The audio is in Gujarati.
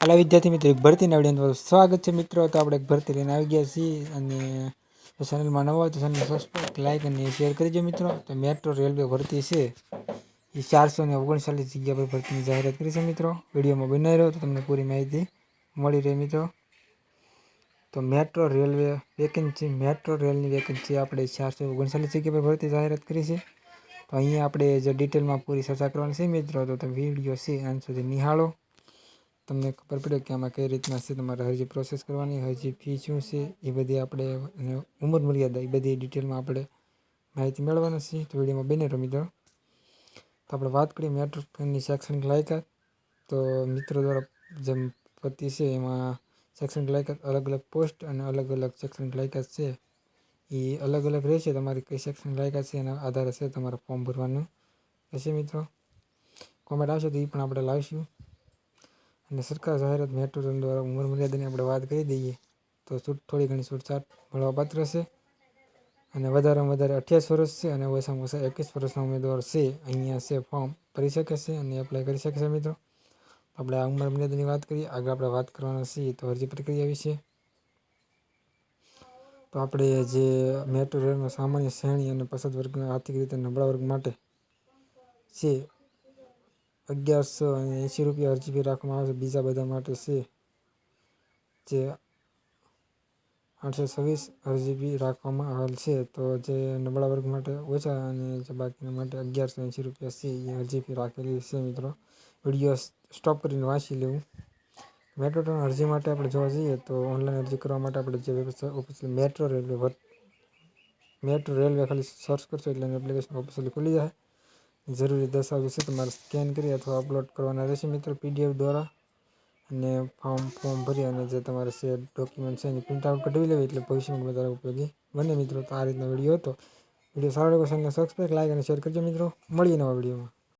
હાલો વિદ્યાર્થી મિત્રો, એક ભરતી આવડીને સ્વાગત છે મિત્રો. તો આપણે એક ભરતી લઈને આવી ગયા છીએ અને ચેનલમાં નવો હોય તો ચેનલ સબસ્ક્રાઈબ લાઈક અને શેર કરજો મિત્રો. તો મેટ્રો રેલવે ભરતી છે. એ ચારસો ને ઓગણચાલીસ જગ્યા પર ભરતીની જાહેરાત કરી છે મિત્રો. વિડીયોમાં બનાવી રહ્યો તો તમને પૂરી માહિતી મળી રહે મિત્રો. તો મેટ્રો રેલવે વેકેન્સી મેટ્રો રેલની વેકેન્સી આપણે ચારસો ઓગણચાલીસ જગ્યા પર ભરતી જાહેરાત કરી છે. તો અહીંયા આપણે જે ડિટેલમાં પૂરી ચર્ચા કરવાની છે મિત્રો, તો તમે વીડિયો છે અંત સુધી નિહાળો. તમને ખબર પડે કે આમાં કઈ રીતના છે તમારે હજી પ્રોસેસ કરવાની, હજી ફી શું છે, એ બધી આપણે ઉંમર મર્યાદા, એ બધી ડિટેલમાં આપણે માહિતી મેળવવાની છે. તો વિડીયોમાં બને રહો મિત્રો. તો આપણે વાત કરીએ મેટ્રો ટ્રેનની શૈક્ષણિક લાયકાત. તો મિત્રો દ્વારા જેમ પતિ છે, એમાં શૈક્ષણિક લાયકાત અલગ અલગ પોસ્ટ અને અલગ અલગ શૈક્ષણિક લાયકાત છે. એ અલગ અલગ રહેશે, તમારી કઈ શૈક્ષણિક લાયકાત છે, એના આધારે છે તમારે ફોર્મ ભરવાનું રહેશે મિત્રો. કોમેન્ટ આવશે તો એ પણ આપણે લાવીશું. અને સરકાર જાહેરાત મેટ્રો ટ્રેન દ્વારા ઉંમર મર્યાદાની આપણે વાત કરી દઈએ, તો છૂટ થોડી ઘણી છૂટછાટ મળવાપાત્ર છે. અને વધારેમાં વધારે અઠ્યાસ વર્ષ છે અને ઓછામાં ઓછા એકવીસ વર્ષના ઉમેદવાર છે. અહીંયા છે ફોર્મ ભરી શકે છે અને એપ્લાય કરી શકે છે મિત્રો. આપણે આ ઉંમર મર્યાદાની વાત કરીએ, આગળ આપણે વાત કરવાના છીએ તો અરજી પ્રક્રિયા વિશે. તો આપણે જે મેટ્રો રેલમાં સામાન્ય શ્રેણી અને પસંદ વર્ગના આર્થિક રીતે નબળા વર્ગ માટે છે અગિયારસો અને એંસી રૂપિયા અરજી ફી રાખવામાં આવે છે. બીજા બધા માટે છે જે આઠસો છવ્વીસ અરજી ફી રાખવામાં આવેલ છે. તો જે નબળા વર્ગ માટે ઓછા અને જે બાકીના માટે અગિયારસો એંશી રૂપિયા છે, એ અરજી ફી રાખેલી છે મિત્રો. વીડિયો સ્ટોપ કરીને વાંચી લેવું. મેટ્રો ટ્રેન અરજી માટે આપણે જોવા જઈએ તો ઓનલાઈન અરજી કરવા માટે આપણે જે website official metro railway metro railway ખાલી સર્ચ કરશો એટલે એપ્લિકેશન ઓફિશિયલી ખુલી જાય. જરૂરી દસ્તાવેજો છે તમારે સ્કેન કરી અથવા અપલોડ કરવાના રહેશે મિત્રો પીડીએફ દ્વારા. અને ફોર્મ ફોર્મ ભરી અને જે તમારે છે ડોક્યુમેન્ટ છે એની પ્રિન્ટ આઉટ કઢાવી લેવી, એટલે ભવિષ્યમાં વધારે ઉપયોગી બને મિત્રો. તો આ રીતનો વીડિયો હતો. વીડિયો સારો લાગ્યો ચેનલને સબસ્ક્રાઈબ લાઈક અને શેર કરજો મિત્રો. મળીએ નવા વિડીયોમાં